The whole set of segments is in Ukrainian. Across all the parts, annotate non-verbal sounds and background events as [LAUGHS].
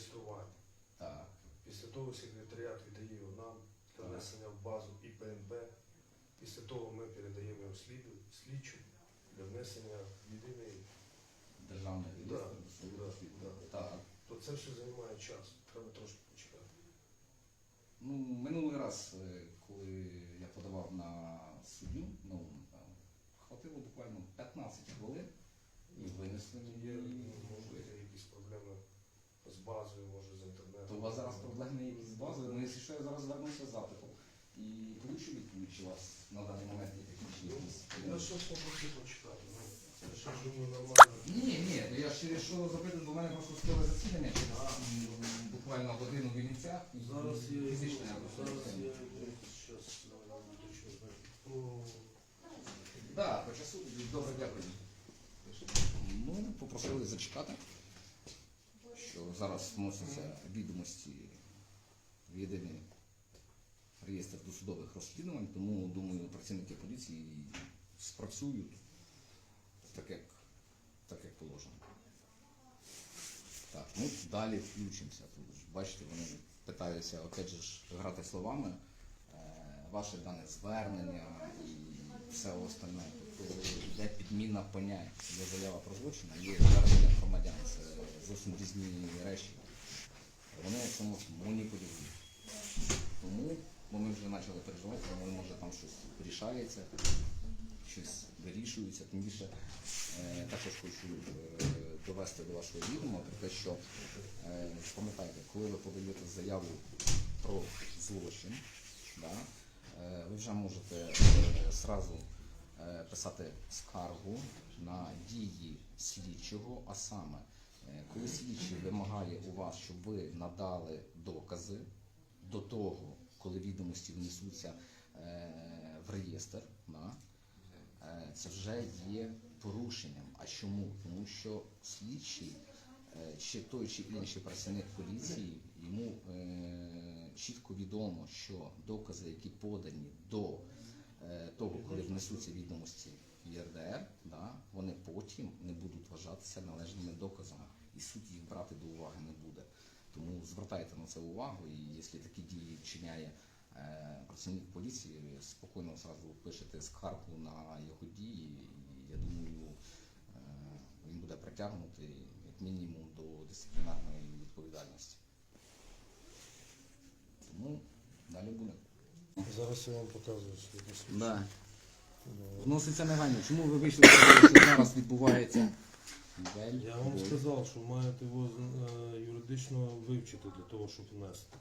реєстрування. Так. Після того секретаріат віддає його нам для внесення в базу ІПНБ. Після того ми передаємо його сліду, слідчу для внесення в єдиний. Державний Да, реєстр да, да. Так. То це все займає час. Треба трошки почекати. Ну, минулий раз, е, коли я подавав на суддю, ну, хватило буквально 15 хвилин і винесли Є, мені. може бути якісь проблеми з базою, може з інтернетом. То у вас зараз проблеми якісь з базою, ну якщо що, я зараз звернуся з запитом. І получу відповідь, чи у вас на даний момент є технічні якісь Я проблеми. щось попросив почекати. Ну, я ще думаю нормально. Ні, ні, то я ж через що запитую, бо в мене просто скоро засідання, через м, буквально годину в Вінницях. і Зараз я фізично я зараз просто я не зараз точно знаю. О, Так, по часу добре дякую. Ну, попросили зачекати, що зараз вносяться відомості в єдиний реєстр досудових розслідувань, тому думаю, працівники поліції спрацюють так, як, так, як положено. Так, ну далі включимося. Тут бачите, вони питаються опять же ж грати словами е, ваше дане звернення і все остальне. Йде підміна понять. Є заява про злочин, а є звернення громадян. Це зовсім різні речі. Вони цьому маніпулюють. Тому бо ми вже почали переживати, тому може там щось вирішається, щось вирішується. Тим більше е, також хочу е, довести до вашого відома про те, що е, пам'ятайте, коли ви подаєте заяву про злочин, да, ви вже можете зразу е, писати скаргу на дії слідчого, а саме, е, коли слідчий вимагає у вас, щоб ви надали докази до того, коли відомості внесуться е, в реєстр, е, це вже є порушенням. А чому? Тому що слідчий е, чи той чи інший працівник поліції йому е, чітко відомо, що докази, які подані до е, того, коли внесуться відомості в ЄРДР, да, вони потім не будуть вважатися належними доказами, і суд їх брати до уваги не буде. Тому звертайте на це увагу, і якщо такі дії вчиняє е, працівник поліції, спокійно зразу пишете скаргу на його дії, і я думаю, е, він буде притягнутий як мінімум до дисциплінарної відповідальності. Тому далі буде. Зараз я вам показую досвід. Да. Вноситься негайно. Чому ви вийшли що зараз відбувається? Я вам сказав, що маєте його е, юридично вивчити для того, щоб внести.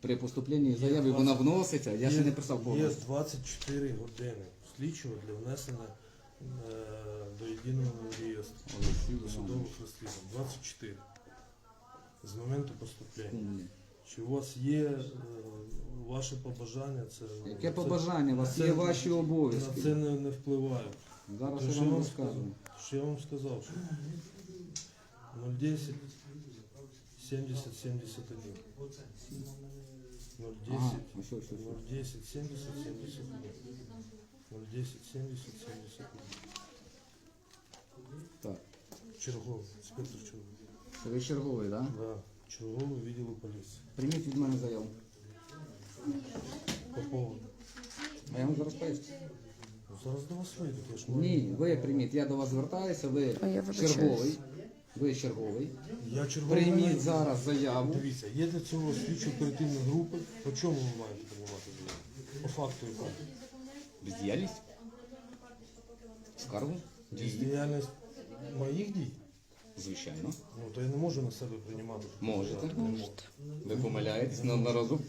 При поступленні заяви вона вноситься, я ще не писав Є повністю. 24 години слідчого для внесення е, до єдиного реєстру судових розслідувань. 24. З моменту поступлення. Чи у вас є е, ваше побажання? Це, Яке це- побажання? У вас це- є ваші На це обов'язки. не, не впливає. Зараз я вам розкажу. що я вам сказав, що 010 70 71. 010 Ага, ось, ось, ось, ось. 010 70 71. 010 70 71. Так. Черговий, інспектор черговий. Це ви черговий, так? Да? Да. Черговий відділу поліції. Прийміть від мене заяву. По поводу. А я вам зараз поясню. Ну, Зараз до вас вийдуть, я ж маю- Ні, ви прийміть. Я до вас звертаюся, ви А я вибачаюсь. черговий. Ви черговий. Я черговий. Прийміть зараз заяву. Дивіться, є для цього слідчо оперативні групи. По чому ви маєте приймати заяву? По факту якому? Бездіяльність? Скаргу? Діяльність моїх дій? Звичайно. Ну то я не можу на себе приймати. Можете. Можу. Ви помиляєтесь, на, на разок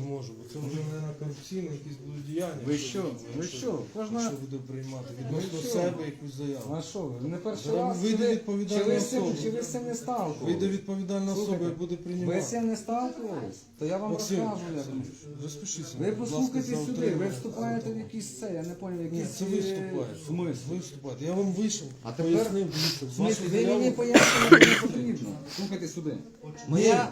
Не можу, бо це вже не на корупційне якісь будуть діяння. Ви що? Ви що? Кожна- Якщо буде приймати відносно себе якусь заяву. А що ви? Не перший Зараз раз? вийде чи ви- відповідальна чи ви особа. Чи ви з цим не Вийде сталкувалися? відповідальна особа і Слухайте, буде Ви з цим не сталкувались? То я вам Максим, розкажу, як. розпишіться. Ви послухайте сюди, ви вступаєте в якісь це, я не пам'ятаю, Ні, якісь це ви вступаєте. смисл. Ви вступаєте. Я вам вийшов, А тепер- пояснив, дивіться, вашу ви мені не потрібно. Слухайте сюди. Моя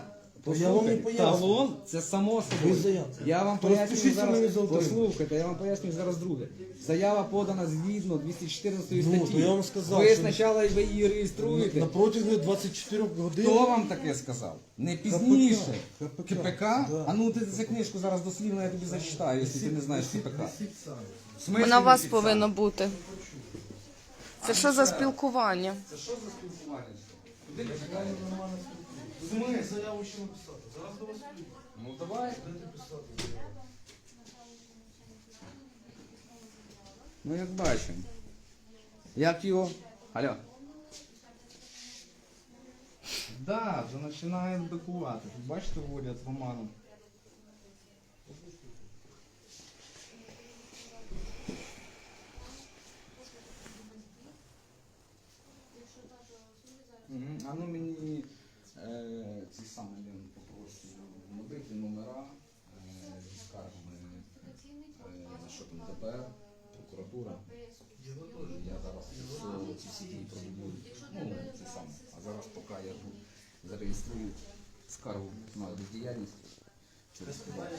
я вам Послухайте, талон це само Ви заяв. Я вам пояснюю розпишіться мені зараз. за отримання. Послухайте, я вам пояснюю зараз друге. Заява подана згідно 214 Ну, статті. то я вам сказав, ви що- спочатку ви її реєструєте. На протязі 24 годин. Хто вам таке сказав? Не пізніше. КПК. КПК? Да. А ну ти за книжку зараз дослівно я тобі зачитаю, якщо ти не знаєш КПК. В смислі Вона у вас повинна бути. Це що за спілкування? Це що за спілкування? Куди ти Я нормально В смислі? заяву ще написати. Зараз до вас прийду. Ну давай. Дайте писати заяву. Ну як бачимо. Як його? Алло. Да, вже починають бикувати. Тут бачите, вводять в оману. Мгм. А ну мені е, ці самі він попрошу набити номера е, зі скаргами, е, ДБР, прокуратура. Я зараз ці всі дії проведу. Ну, це саме. А зараз поки я зареєструю скаргу на бездіяльність через тебе.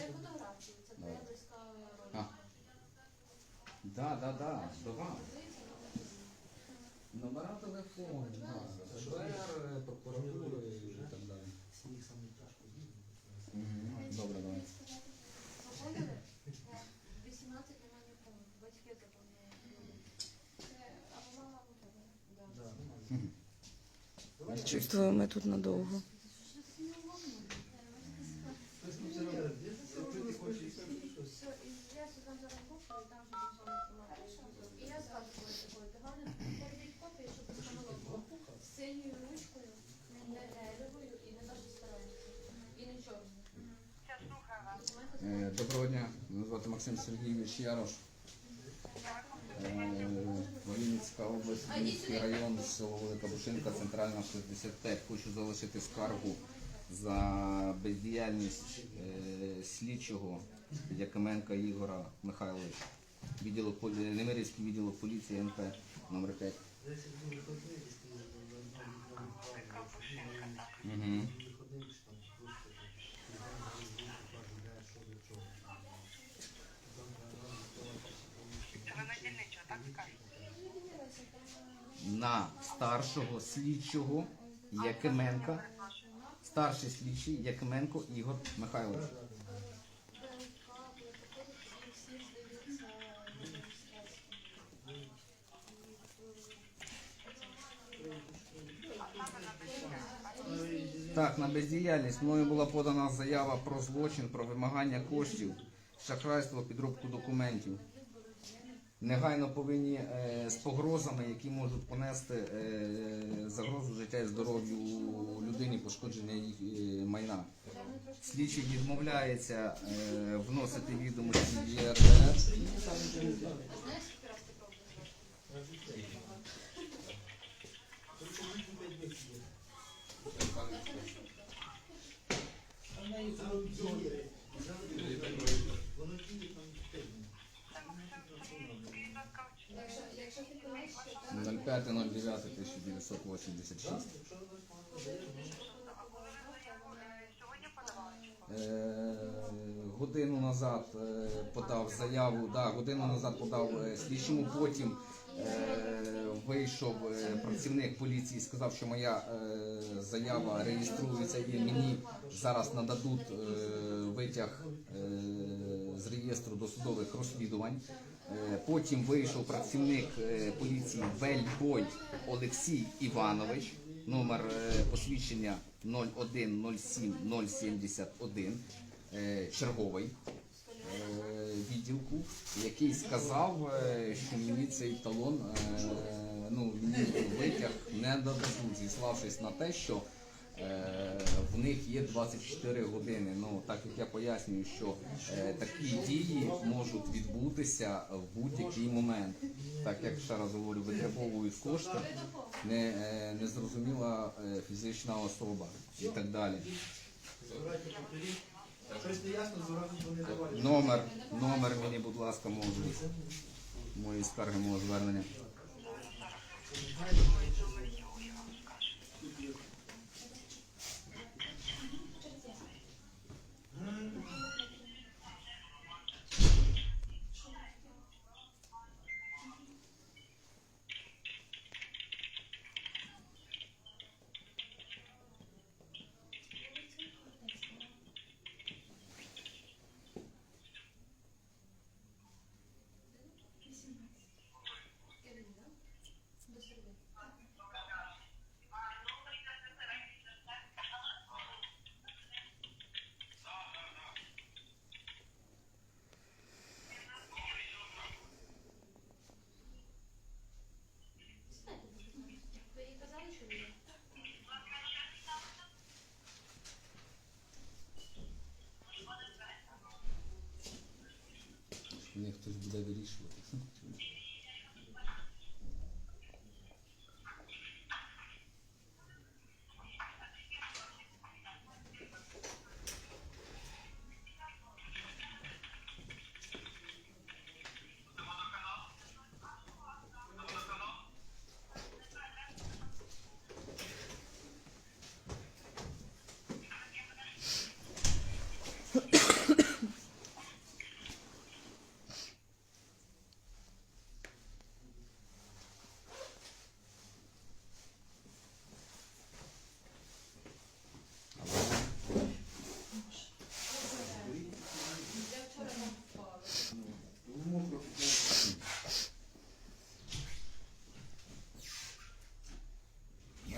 Да, да, да, давай. Номера телефону. ДБР, прокуратури і так далі. Добре, давай. 18 нема нікого. Батьки заповняють. Це або мама, або тебе. Чувствую, ми тут надовго. Все, і я сюди зараз копію, і там же там саме інформація. І я зразу коли такою догадую, передіть копію, щоб постановила було з синьою ручкою, не гелевою і не даже старою. І не чорною. Документи Е, Доброго дня, мене звати Максим Сергійович Ярош. Волинська область, Львівський район, село Велика Бушинка, центральна 65. Хочу залишити скаргу за бездіяльність е, слідчого Якименка Ігора Михайловича. Відділу полі... Немирівський відділок поліції НП номер 5. Угу. На старшого слідчого Якименка, старший слідчий Якименко Ігор Михайлович. Так, на бездіяльність мною була подана заява про злочин, про вимагання коштів, шахрайство, підробку документів. Негайно повинні е, з погрозами, які можуть понести е, загрозу життя і здоров'ю людині, пошкодження їх е, майна. Слідчий відмовляється вносити відомості в ЄРДР. Якщо ти колись ще 05.09.1986. Е, Годину назад е, подав заяву, да, годину назад подав е, слідчому, потім е, вийшов працівник поліції, сказав, що моя заява реєструється і мені зараз нададуть витяг з реєстру досудових розслідувань. Е, Потім вийшов працівник е, поліції Вельбой Олексій Іванович, номер е, посвідчення 0107071, е, черговий відділку, який сказав, що мені цей талон, ну, мені витяг не дадуть, зіславшись на те, що в них є 24 години. Ну, так як я пояснюю, що е, такі дії можуть відбутися в будь-який момент. Так як ще раз говорю, витребовують кошти, не, е, незрозуміла е, фізична особа і так далі. Номер, номер мені, будь ласка, можуть. Мої скарги мого звернення. Буде вирішувати.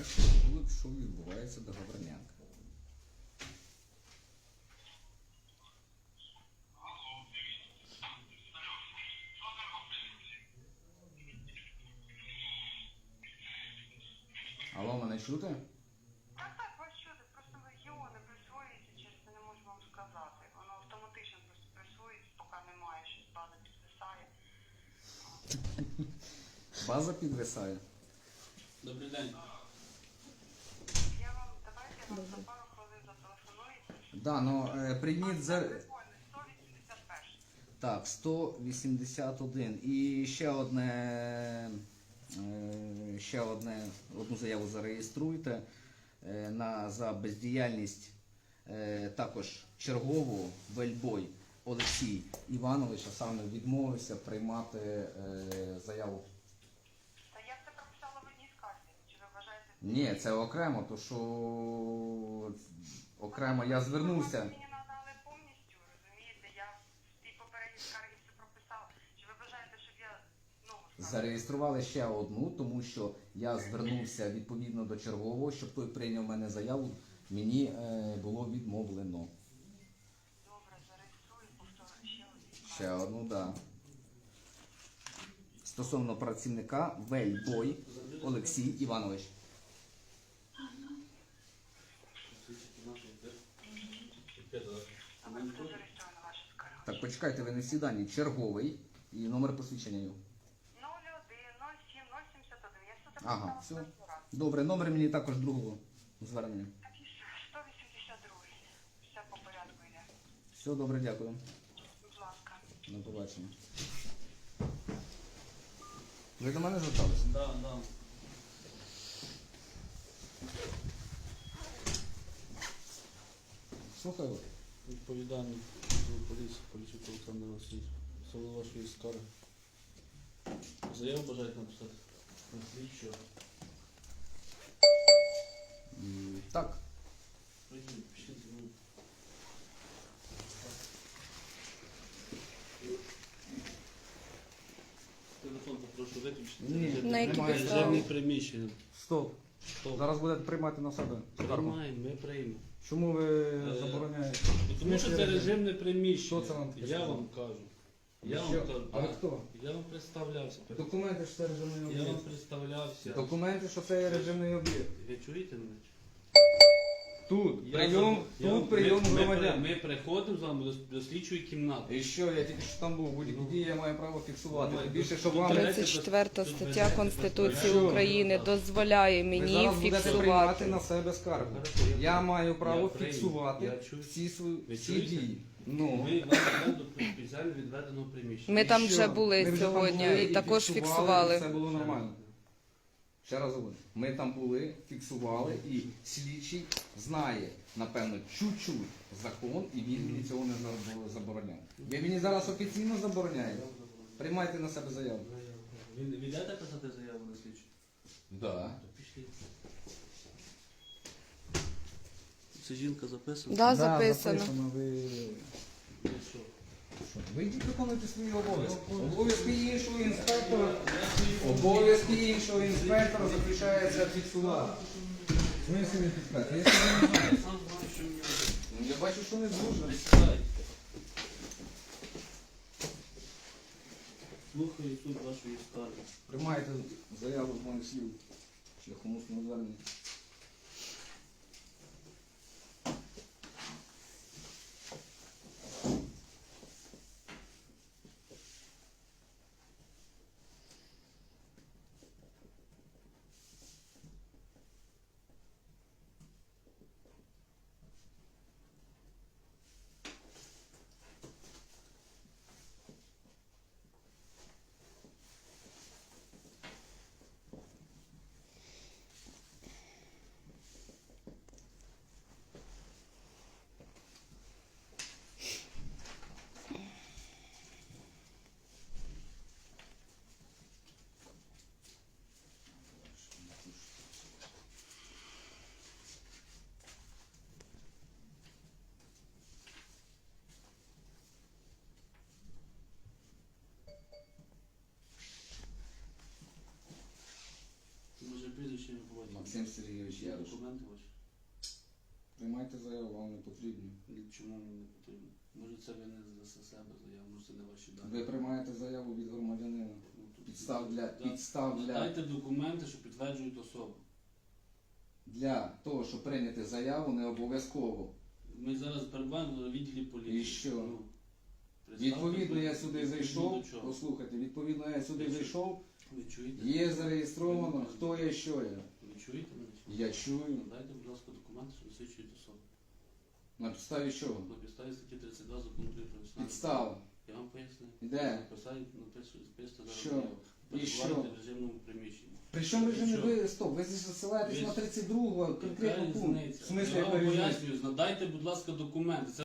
Бачите, було, що відбувається договорнянка. Алло, мене чути? Так, так, вас чути, просто його не присвоюється, чесно, не можу вам сказати. Воно автоматично просто присвоюється, поки немає, щось база підвисає. [LAUGHS] База підвисає. Добрий день. Я вам, давайте я вам за пару хвилин зателефоную. Да, ну е, прийміть за. Прикольно, 181. Так, 181. І ще одне. Е, Ще одне, одну заяву зареєструйте е, на, за бездіяльність е, також чергову Вельбой Олексій Іванович, а саме відмовився приймати заяву. Та я все прописала в одній скарзі. Чи ви вважаєте? Ні, це окремо, то що окремо я звернувся. Ви мені надали повністю, розумієте, я в тій попередній скаргі все прописала. Чи ви вважаєте, щоб я знову скаргу? Зареєстрували ще одну, тому що я звернувся відповідно до чергового, щоб той прийняв в мене заяву. Мені е, було відмовлено. Добре, зареєструю, повторю ще одну. Ще одну, да. Стосовно працівника Вельбой Олексій Іванович. А ви ваша скарга? Так, почекайте, ви не всі дані. Черговий і номер посвідчення його. 01 07 071. Я все Ага, все. Добре, номер мені також другого звернення. Так і все. 182. Все по порядку йде. Все, добре, дякую. Будь ласка. До побачення. Ви до мене зверталися? Да, да. Слухаю. вас. Відповідальний поліції, поліцію Олександр Васильович. Село вашої скарги. Заяву бажаєте написати? На слідчого. Так. Телефон попрошу виключити. Ні, На які немає. підстави? Режимне приміщення. Стоп. Стоп. Зараз будете приймати на себе. скаргу. Приймаємо, ми приймемо. Чому ви Е, забороняєте? Тому що це режимне приміщення. Хто це вам таке Я сказав? вам кажу. Я вам кажу. А ви хто? Я вам представлявся. Документи, що це режимний Я вам об'єкт. представлявся. Документи, що це є режимний об'єкт. Ви чуєте мене? Тут Я прийом, я- тут прийом ми, громадян. Ми, ми приходимо з вами до, до слідчої кімнати. І що, я тільки що там був, будь-які Ну. дії я маю право фіксувати. Ну, Тим більше, що вам... берете 34 стаття Конституції Що? України дозволяє Ви мені зараз будете приймати фіксувати. на себе скаргу. Хорошо, я Я прийму. маю право Я прийму. фіксувати Я чую. всі свої Ви всі чуєте? дії. Ну, Ми вам ведемо до спеціально відведеного приміщення. Ми і там що? вже Ми були вже там сьогодні були і також фіксували. Все було нормально. Ще раз говорю, ми там були, фіксували, і слідчий знає, напевно, чуть-чуть закон, і він мені цього не за- забороняє. Ви мені зараз офіційно забороняєте? Приймайте на себе заяву. Ви йдете писати заяву на слідчу? Да. То пішли. Це жінка записана? Да, записано. Ви... Ну що? ви йдіть виконуйте свої обов'язки. Обов'язки іншого інспектора. Обов'язки іншого інспектора заключається фіксувати. Ну, якщо не ви знаю, робити. Ну, Я бачу, що не дуже. Слухаю суд вашої скарги. Приймайте заяву з моїх слів. Шляхом усного звернення. Максим Сергійович Ярош. Документи ваші. Приймайте заяву, вам не потрібно. Чому мені не потрібно? Може це ви не за себе заяву, може це не ваші дані. Ви приймаєте заяву від громадянина. Ну, Підстав для, підстав для, Дайте документи, що підтверджують особу. для того, щоб прийняти заяву, не обов'язково. Ми зараз перебуваємо в відділі поліції. І що? Ну, представте, Відповідно, я сюди відповідно зайшов. чого? Послухайте, відповідно, я сюди зайшов. Ви чуєте? Є зареєстровано, хто я, що я. Ви чуєте мене? чи ні? Я чую. Дайте, будь ласка, документи, що засвідчують особу. На підставі чого? На підставі статті 32 закону України про національну Підстава. Я вам поясню. Де? Написали, написали зараз Що? заяву. І Перебуваєте що? в режимному приміщенні. Причому режим Що? ви стоп, ви засилаєтесь Ви- на 32 Яка конкретно пункт. різниця? В смислі, Я яка вам різниця? пояснюю, надайте, будь ласка, документи. Це